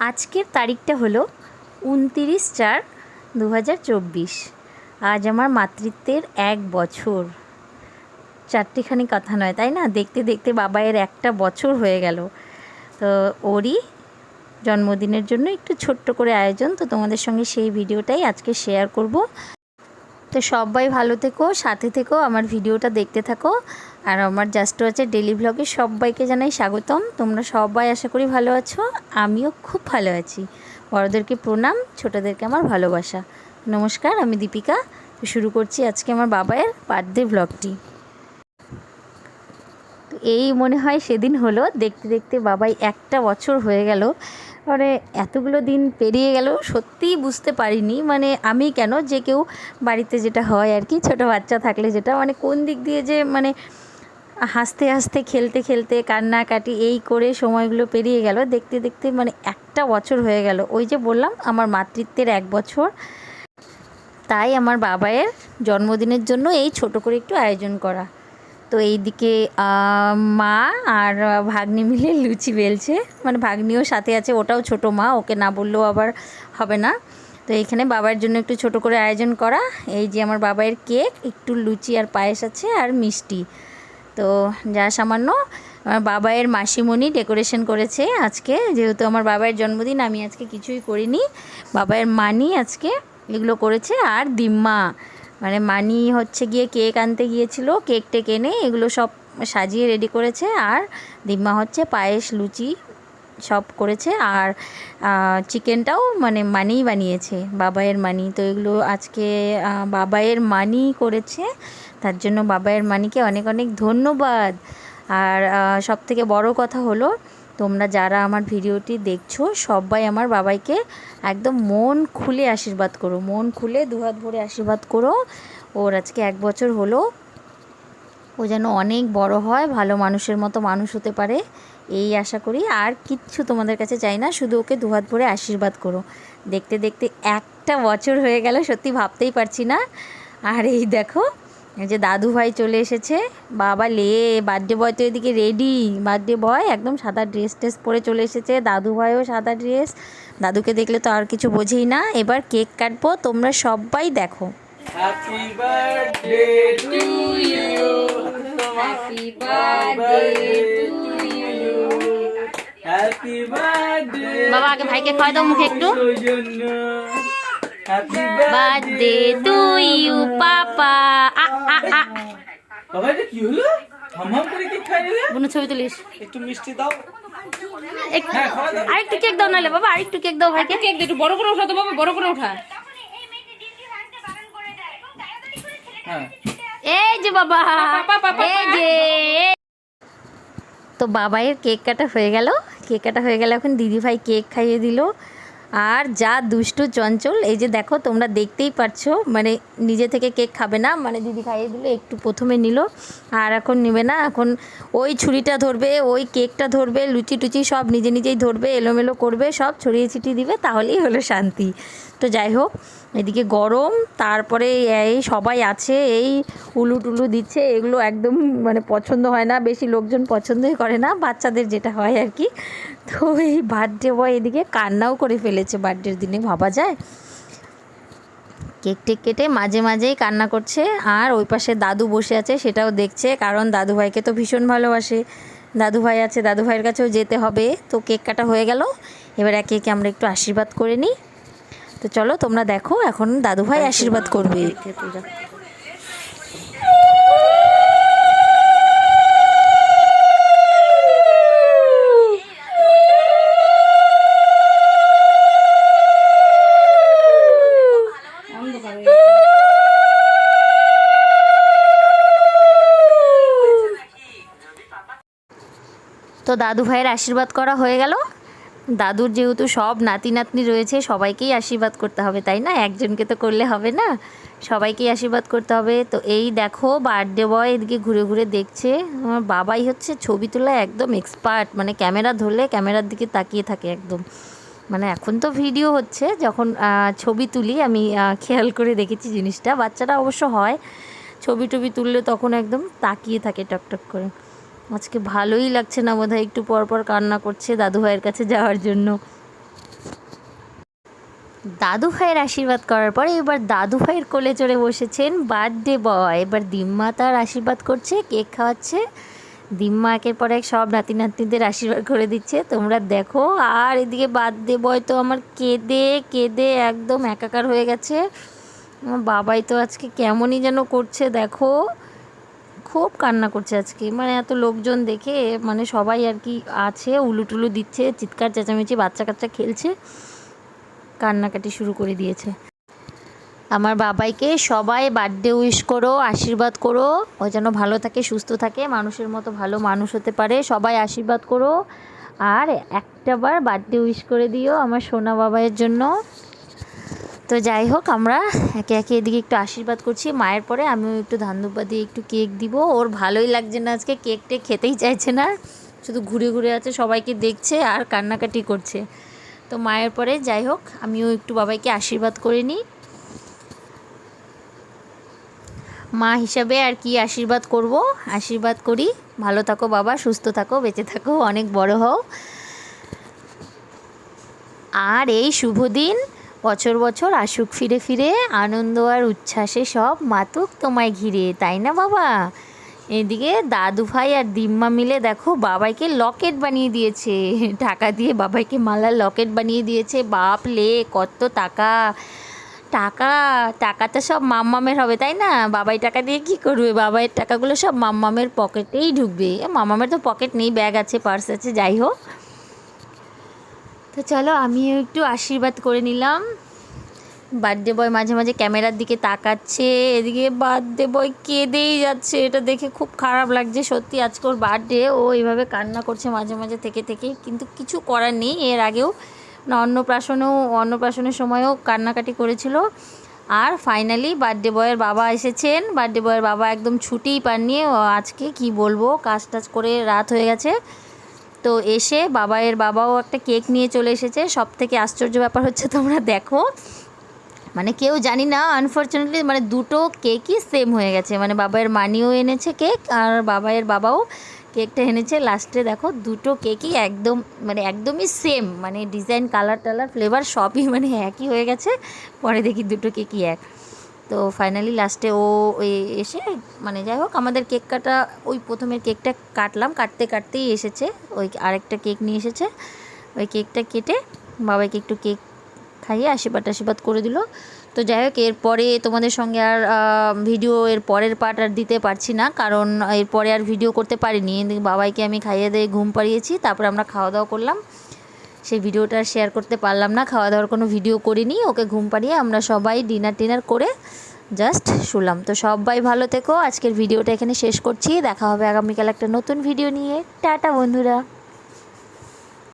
আজকের তারিখটা হলো উনতিরিশ চার দু আজ আমার মাতৃত্বের এক বছর। চারটিখানি কথা নয়, তাই না? দেখতে দেখতে বাবা এর একটা বছর হয়ে গেল। তো ওরই জন্মদিনের জন্য একটু ছোট্ট করে আয়োজন। তো তোমাদের সঙ্গে সেই ভিডিওটাই আজকে শেয়ার করব। তো সবাই ভালো থেকো, সাথে থেকো, আমার ভিডিওটা দেখতে থাকো। আর আমার জাস্ট আছে ডেলি ব্লগে সবাইকে জানাই স্বাগতম। তোমরা সবাই আশা করি ভালো আছো, আমিও খুব ভালো আছি। বড়োদেরকে প্রণাম, ছোটোদেরকে আমার ভালোবাসা। নমস্কার, আমি দীপিকা। শুরু করছি আজকে আমার বাবায়ের বার্থডে ব্লগটি এই মনে হয় সেদিন হলো, দেখতে দেখতে বাবাই একটা বছর হয়ে গেল। মানে এতগুলো দিন পেরিয়ে গেল, সত্যিই বুঝতে পারিনি। মানে আমি কেন যে কেউ বাড়িতে যেটা হয় আর কি, ছোটো বাচ্চা থাকলে যেটা মানে কোন দিক দিয়ে যে মানে হাসতে হাসতে, খেলতে খেলতে, কান্নাকাটি, এই করে সময়গুলো পেরিয়ে গেল, দেখতে দেখতে মানে একটা বছর হয়ে গেল। ওই যে বললাম, আমার মাতৃত্বের এক বছর। তাই আমার বাবায়ের জন্মদিনের জন্য এই ছোট করে একটু আয়োজন করা। তো এইদিকে মা আর ভাগ্নি মিলে লুচি বেলছে। মানে ভাগ্নিও সাথে আছে, ওটাও ছোট মা, ওকে না বললেও আবার হবে না। তো এখানে বাবার জন্য একটু ছোট করে আয়োজন করা। এই যে আমার বাবাইয়ের কেক, একটু লুচি আর পায়েস আছে আর মিষ্টি। তো যা সামান্য, আমার বাবাইয়ের মাসিমণি ডেকোরেশন করেছে আজকে। যেহেতু আমার বাবাইয়ের জন্মদিন, আমি আজকে কিছুই করিনি। বাবাইয়ের মানি আজকে এগুলো করেছে, আর দিম্মা। মানে মানি হচ্ছে গিয়ে কেক আনতে গিয়েছিল কেক টেক এনে এগুলো সব সাজিয়ে রেডি করেছে আর দিম্মা হচ্ছে পায়েস লুচি সব করেছে আর চিকেনটাও মানে মানিই বানিয়েছে বাবাইয়ের মানি। তো এগুলো আজকে আহ, বাবাইয়ের মানি করেছে তার জন্য বাবায়ের মানিকে অনেক অনেক ধন্যবাদ। আর সব থেকে বড় কথা হলো তোমরা যারা আমার ভিডিওটি দেখছ, সবাই আমার বাবাইকে একদম মন খুলে আশীর্বাদ করো। মন খুলে দুহাত ভরে আশীর্বাদ করো। ওর আজকে এক বছর হলো। ও যেন অনেক বড় হয়, ভালো মানুষের মতো মানুষ হতে পারে, এই আশা করি। আর কিচ্ছু তোমাদের কাছে চাই না, শুধু ওকে দুহাত ভরে আশীর্বাদ করো। দেখতে দেখতে একটা বছর হয়ে গেল, সত্যি ভাবতেই পারছি না। আর এই দেখো যে দাদু ভাই চলে এসেছে বাবা লে বার্থডে বয় তো এদিকে রেডি বার্থডে বয় একদম সাদা ড্রেস টেস পরে চলে এসেছে দাদু ভাইও সাদা ড্রেস দাদুকে দেখলে তো আর কিছু বোঝেই না এবার কেক কাটবো তোমরা সবাই দেখো Happy birthday to you. Happy birthday to you. Happy birthday. বাবা, আগে ভাইকে খাওয়াই দাও মুখে একটু। বার্থডে টু ইউ পাপা আ আ আ বাবা এটা কি হলো? হাম হাম করে কি খাই নিলে বুনু ছবি তুলিস। একটু মিষ্টি দাও। এক- খাওয়া দাও। আরেকটু কেক দাও নাহলে বাবা আরেকটু কেক দাও ভাইকে। কেক একটু বড় করে উঠা তো বাবা বড় করে উঠা। হ্যাঁ। এই যে বাবা পাপা, পাপা, এই যে তো বাবাইয়ের কেক কাটা হয়ে গেল। কেক কাটা হয়ে গেল এখন দিদিভাই কেক খাইয়ে দিল। আর যা দুষ্টু চঞ্চল, এই যে দেখো তোমরা দেখতেই পারছ মানে নিজে থেকে কেক খাবে না মানে দিদি খাইয়ে দিলে, একটু প্রথমে নিল, আর এখন নেবে না, এখন ওই ছুরিটা ধরবে, ওই কেকটা ধরবে, লুচি টুচি সব নিজে নিজেই ধরবে, এলোমেলো করবে, সব ছড়িয়ে ছিটিয়ে দিবে, তাহলেই হলো শান্তি। তো যাই হোক এদিকে গরম, তারপরে এই সবাই আছে, এই উলু টুলু দিচ্ছে, এগুলো একদম মানে পছন্দ হয় না, বেশি লোকজন পছন্দই করে না, বাচ্চাদের যেটা হয় আর কি। তো এই বার্থডে বয় এদিকে কান্নাও করে ফেলেছে বার্থডের দিনে, ভাবা যায়? কেক টেক কেটে মাঝে মাঝেই কান্না করছে, আর ওই পাশে দাদু বসে আছে, সেটাও দেখছে, কারণ দাদু ভাইকে তো ভীষণ ভালোবাসে। দাদু ভাই আছে, দাদু ভাইয়ের কাছেও যেতে হবে, তো কেক কাটা হয়ে গেল। এবার একে একে আমরা একটু আশীর্বাদ করে নিই। তো চলো তোমরা দেখো এখন দাদু ভাই আশীর্বাদ করবে। তো দাদু ভাইয়ের আশীর্বাদ করা হয়ে গেল। দাদুর যেহেতু সব নাতি নাতনি রয়েছে, সবাইকেই আশীর্বাদ করতে হবে, তাই না? একজনকে তো করলে হবে না? সবাইকেই আশীর্বাদ করতে হবে। তো এই দেখো বার্থডে বয় এদিকে ঘুরে ঘুরে দেখছে। আমার বাবাই হচ্ছে ছবি তোলা একদম এক্সপার্ট মানে ক্যামেরা ধরলে ক্যামেরার দিকে তাকিয়ে থাকে একদম। মানে এখন তো ভিডিও হচ্ছে, যখন ছবি তুলি, আমি খেয়াল করে দেখেছি জিনিসটা। বাচ্চারা অবশ্য হয়, ছবি টবি তুললে তখন একদম তাকিয়ে থাকে টকটক করে। আজকে ভালোই লাগছে না বোধহয়, একটু পর পর কান্না করছে দাদু ভাইয়ের কাছে যাওয়ার জন্য। দাদু ভাইয়ের আশীর্বাদ করার পরে এবার দাদু ভাইয়ের কোলে চড়ে বসেছেন বার্থডে বয়। এবার দিম্মা তার আশীর্বাদ করছে, কেক খাওয়াচ্ছে। দিম্মা একের পর এক সব নাতি নাতনিদের আশীর্বাদ করে দিচ্ছে। তোমরা দেখো, আর এদিকে বার্থডে বয় তো আমার কেঁদে কেঁদে একদম একাকার হয়ে গেছে। আমার বাবাই তো আজকে কেমনই যেন করছে, দেখো। খুব কান্না করছে আজকে। মানে এত লোকজন দেখে মানে সবাই আর কি আছে, উলুটুলু দিচ্ছে, চিৎকার, চেঁচামেচি বাচ্চা কাচ্চা খেলছে, কান্নাকাটি শুরু করে দিয়েছে। আমার বাবাইকে সবাই বার্থডে উইশ করো, আশীর্বাদ করো, ও যেন ভালো থাকে, সুস্থ থাকে, মানুষের মতো ভালো মানুষ হতে পারে, সবাই আশীর্বাদ করো। আর একটাবার বার্থডে উইশ করে দিও আমার সোনা বাবাইয়ের জন্য। তো যাই হোক, আমরা একে একে এদিকে একটু আশীর্বাদ করছি। মায়ের পরে আমিও একটু ধান দুব্বা দিয়ে একটু কেক দিব। ওর ভালোই লাগছে না আজকে, কেক টেক খেতেই চাইছে না। শুধু ঘুরে ঘুরে আছে, সবাইকে দেখছে আর কান্নাকাটি করছে। তো মায়ের পরে যাই হোক, আমিও একটু বাবাইকে আশীর্বাদ করে নিই। মা হিসাবে আর কি আশীর্বাদ করব? আশীর্বাদ করি। ভালো থাকো বাবা, সুস্থ থাকো, বেঁচে থাকো, অনেক বড় হও। আর এই শুভ দিন বছর বছর আসুক ফিরে ফিরে, আনন্দ আর উচ্ছ্বাসে সব মাতুক তোমায় ঘিরে, তাই না বাবা? এদিকে দাদু ভাই আর দিম্মা মিলে দেখো বাবাইকে লকেট বানিয়ে দিয়েছে। টাকা দিয়ে বাবাইকে মালার লকেট বানিয়ে দিয়েছে। বাপ লে, কত টাকা। টাকা টাকাটা সব মাম্মামের হবে, তাই না? বাবাই টাকা দিয়ে কি করবে? বাবাইয়ের টাকাগুলো সব মাম্মামের পকেটেই ঢুকবে। মাম্মামের তো পকেট নেই ব্যাগ আছে পার্স আছে, যাই হোক। তো চলো, আমিও একটু আশীর্বাদ করে নিলাম। বার্থডে বয় মাঝে মাঝে ক্যামেরার দিকে তাকাচ্ছে, এদিকে বার্থডে বয় কেঁদেই যাচ্ছে, এটা দেখে খুব খারাপ লাগছে। সত্যি, আজকে ওর বার্থডে, ও এইভাবে কান্না করছে মাঝে মাঝে থেকে থেকে, কিন্তু কিছু করার নেই। এর আগেও না, অন্নপ্রাশনেও, অন্নপ্রাশনের সময়ও কান্নাকাটি করেছিল। আর ফাইনালি বার্থডে বয়ের বাবা এসেছেন। বার্থডে বয়ের বাবা একদম ছুটিই পাননি। আজকে কি বলব কাজ টাজ করে রাত হয়ে গেছে। তো এসে বাবাইয়ের বাবাও একটা কেক নিয়ে চলে এসেছে। সব থেকে আশ্চর্য ব্যাপার হচ্ছে তোমরা দেখো মানে কেউ জানি না আনফর্চুনেটলি মানে দুটো কেকই সেম হয়ে গেছে। মানে বাবাইয়ের মানিও এনেছে কেক আর বাবাইয়ের বাবাও কেকটা এনেছে। লাস্টে দেখো, দুটো কেকই একদম মানে একদমই সেম মানে ডিজাইন কালার টালার ফ্লেভার সবই মানে একই হয়ে গেছে। পরে দেখি দুটো কেকই এক। তো ফাইনালি লাস্টে ও এসে মানে যাই হোক, আমাদের কেক কাটা, ওই প্রথমের কেকটা কাটলাম, কাটতে কাটতেই এসেছে। ওই আরেকটা কেক নিয়ে এসেছে। ওই কেকটা কেটে বাবাইকে একটু কেক খাইয়ে আশীর্বাদ আশীর্বাদ করে দিল। তো যাই হোক এরপরে তোমাদের সঙ্গে আর ভিডিও এর পরের পার্ট আর দিতে পারছি না, কারণ এরপরে আর ভিডিও করতে পারিনি। বাবাইকে আমি খাইয়ে দিয়ে ঘুম পাড়িয়েছি, তারপর আমরা খাওয়া দাওয়া করলাম। সেই ভিডিওটা শেয়ার করতে পারলাম না। খাওয়া দাওয়ার কোনো ভিডিও করিনি। ওকে ঘুম পাড়িয়ে আমরা সবাই ডিনার টিনার করে জাস্ট শুলাম। তো সবাই ভালো থেকো। আজকের ভিডিওটা এখানে শেষ করছি। দেখা হবে আগামীকাল একটা নতুন ভিডিও নিয়ে। টাটা, বন্ধুরা।